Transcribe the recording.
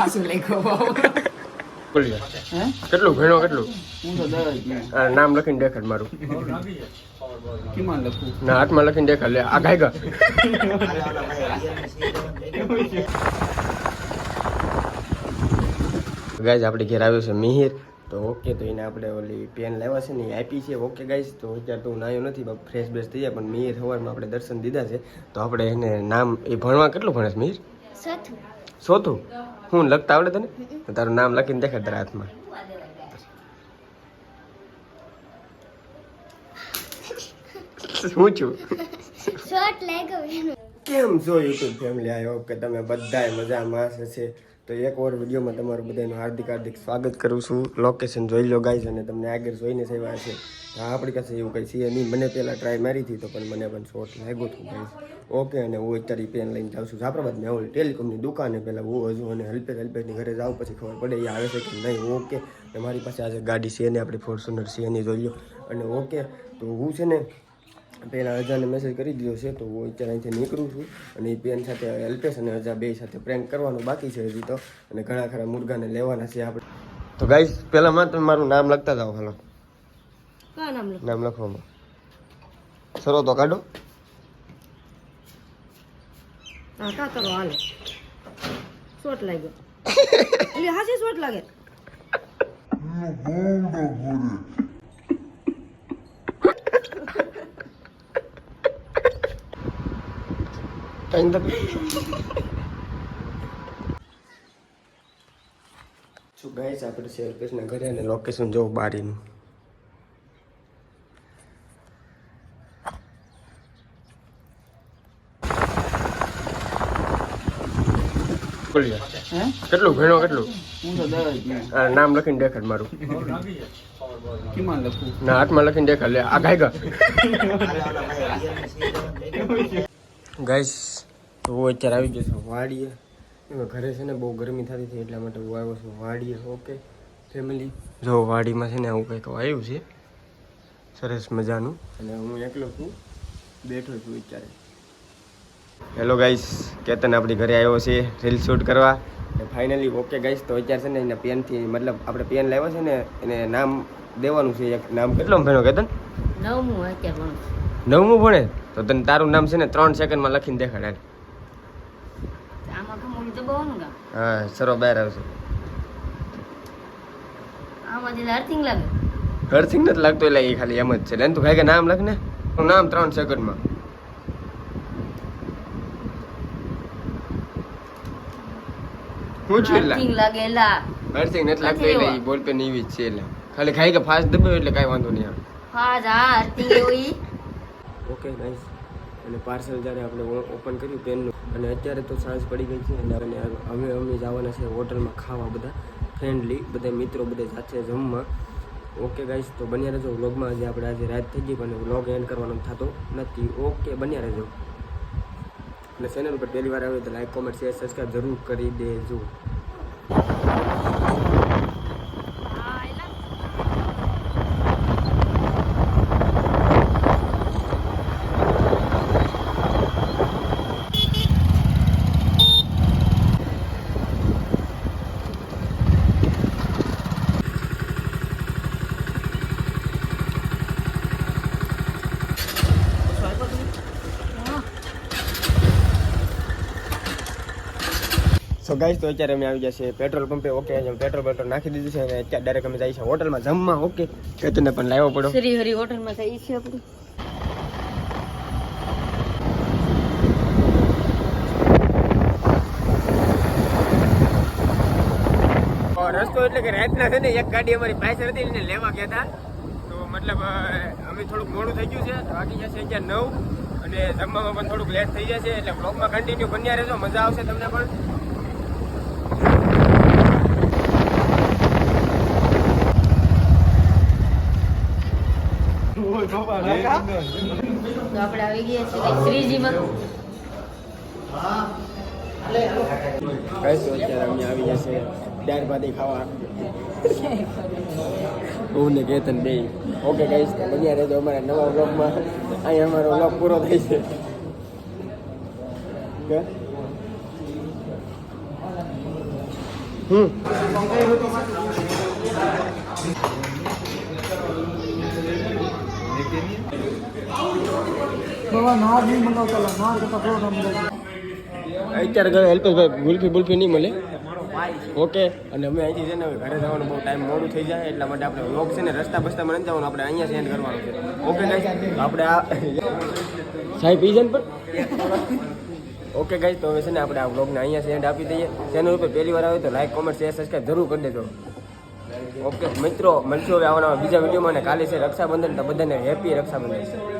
ખાસું લખ્યું કેટલું? ભણો કેટલું નામ લખીને દેખાડ મારું. ના હાથમાં લખીને દેખાડ. લે આ ગાય ગાય ગાઈઝ આપણે ઘેર આવ્યો છે મિહિર. તો ઓકે તો એને આપણે ઓલી પેન લાવ્યા છે ને એ આપી છે. ઓકે ગાઈઝ તો અત્યારે તો હું નાયો નથી ફ્રેશ બ્રેશ થઈ જાય પણ મિહિર સવારમાં આપણે દર્શન દીધા છે. તો આપણે એને નામ એ ભણવા કેટલું ભણે છે મિહિર? સોતું હું લખતા આવડે તને? તારું નામ લખીને દેખાડ તારા હાથમાં. શું છું કેમ છો યુટ્યુબ ફેમિલી? આઈ હોપ કે તમે બધાય મજામાં હશે તો એક ઓર વિડીયોમાં તમારું બધાનું હાર્દિક હાર્દિક સ્વાગત કરું છું. લોકેશન જોઈ લો ગાઈઝ અને તમને આગળ જોઈને સેવા છે આપણી પાસે એવું કંઈ છે નહીં. મને પહેલાં ટ્રાય મારી હતી તો પણ મને પણ શોર્ટ લાગ્યું હતું ગાઈઝ ઓકે અને હું અત્યારે પેન લઈને જાઉં છું જાફરાબાદ મેં ટેલિકોમની દુકાને પહેલાં હું હજુ અને હલ્પેશ હલ્પેશની ઘરે જાઉં પછી ખબર પડે એ આવે છે કે નહીં ઓકે. મારી પાસે આજે ગાડી છે ને આપણી ફોર્ચ્યુનર છે એની જોઈ લો અને ઓકે તો હું છે ને પહેલાં અજાને મેસેજ કરી દીધો છે તો હું અત્યારે અહીંથી નીકળું છું અને એ પેન સાથે અલ્પેશ અને અજા બે સાથે પ્રેન્ક કરવાનું બાકી છે હજી તો. અને ઘણા ખરા મુર્ગાને લેવાના છે આપણે. તો ગાઈસ પહેલાં તમે મારું નામ લખતા જાઓ હાલો. નામ લખવામાં. સરો તો કાઢો. હા કા કરો હાલો. શોર્ટ લાગ્યો. એટલે હાસી શોટ લાગે. શું ગાઈસ આપણે છે અલ્પેશના ઘરે અને લોકેશન જોવું બારીનું. કેટલું? ભણો કેટલું? નામ લખીને દેખાડ મારું. ના હાથમાં લખીને દેખાડ. લે આ ગાય ગાઈસ તો હું અત્યારે આવી ગયો છું વાડીએ. એમાં ઘરે છે ને બહુ ગરમી થતી હતી એટલા માટે હું આવ્યો છું વાડીએ ઓકે ફેમિલી જો વાડીમાં છે ને આવું કંઈક આવ્યું છે. સરસ મજાનું. અને હું એકલો છું. બેઠો છું અત્યારે. હેલો ગાઈસ કેતન આપણી ઘરે આવ્યો છે રીલ શૂટ કરવા. ફાઇનલી ઓકે ગાઈસ તો અત્યારે છે ને એના પેનથી મતલબ આપણે પેન લાવ્યો છે ને એને નામ દેવાનું છે એક. નામ કેટલો ભણ્યો કેતન? નવમું અત્યારે ભણું નવમું ભણે? તો તને તારું નામ છે ને ત્રણ સેકન્ડમાં લખીને દેખાડનું હા સરો બહાર આવશે. હરસિંગ નથી લાગતો એટલે એ ખાલી એમ જ છે. લેન તું ખાઈ કે નામ લખ ને. નામ ત્રણ સેકન્ડમાં હું છું એટલે. અર્થિંગ લાગે એલા હરસિંગ નથી લાગતો એટલે એ બોલ પે એવી જ છે એટલે. ખાલી ખાઈ કે ફાસ્ટ દબાવ્યો એટલે કાંઈ વાંધો નહીં આવે હા જા અર્થિંગ એવું. ઓકે નાઈસ અને પાર્સલ જ્યારે આપણે ઓપન કર્યું પેનનું અને અત્યારે તો સાંજ પડી ગઈ છે અને અને અમે અમે જવાના છે હોટલમાં ખાવા બધા ફ્રેન્ડલી બધા મિત્રો બધા સાથે જમવા. ઓકે ગાઈસ તો બન્યા રહેજો વ્લોગમાં આજે આપણે આજે રાત થઈ ગઈ પણ વ્લોગ એન્ડ કરવાનો થતો નથી. ઓકે બન્યા રહેજો. અને ચેનલ પર પહેલી વાર આવે તો લાઈક કોમેન્ટ શેર સબસ્ક્રાઈબ જરૂર કરી દેજો. સો ગાઈસ તો અત્યારે અમે આવી ગયા છે પેટ્રોલ પંપે ઓકે પેટ્રોલ પેટ્રોલ નાખી દીધું છે અને અત્યારે ડાયરેક્ટ અમે છીએ હોટલમાં જમવા. ઓકે કેતુને પણ લાવવો પડો શ્રી હરિ હોટલમાં જઈએ છે આપણે. રસ્તો એટલે કે રાતના છે ને એક ગાડી અમારી પાસે હતી એને લેવા ગયા હતા. તો મતલબ અમે થોડુંક મોડું થઈ ગયું છે. બાકી જશે અત્યારે નવ અને જમવામાં પણ થોડુંક લેટ થઈ જશે. એટલે બ્લોગમાં કન્ટિન્યુ બન્યા રહેજો. મજા આવશે તમને પણ. તો આપણે આવી ગયા છીએ શ્રીજીમાં. કઈ અત્યારે અમે આવી જશે દાળ ભાતી ખાવા. હું ને કેતન બે. ઓકે કહીશ બન્યા રહેજો અમારા નવા બ્લોગમાં અહીં અમારો બ્લોગ પૂરો થઈ છે હમ. અત્યારે ઘરે અલ્પેશભાઈ ગુલ્ફી બુલ્ફી નહીં મળે. ઓકે. અને અમે અહીંથી છે ને ઘરે જવાનું બહુ ટાઈમ મોડું થઈ જાય, એટલા માટે આપણે વ્લોગ છે ને રસ્તા બસ્તામાં નથી જવાનું, આપણે અહીંયા સેન્ડ કરવાનું છે. ઓકે આપણે સાહેબ પી પર? ઓકે ગાઈસ તો હવે છે ને આપણે આ વ્લોગને અહીંયા સેન્ડ આપી દઈએ. ચેનલ ઉપર પહેલી વાર આવે તો લાઈક કોમેન્ટ શેર સબસ્ક્રાઈબ જરૂર કરી દેજો. ઓકે, મિત્રો, મળશું હવે આવવાના બીજા વિડીયોમાં અને કાલે છે રક્ષાબંધન, તો બધાને હેપી રક્ષાબંધન છે.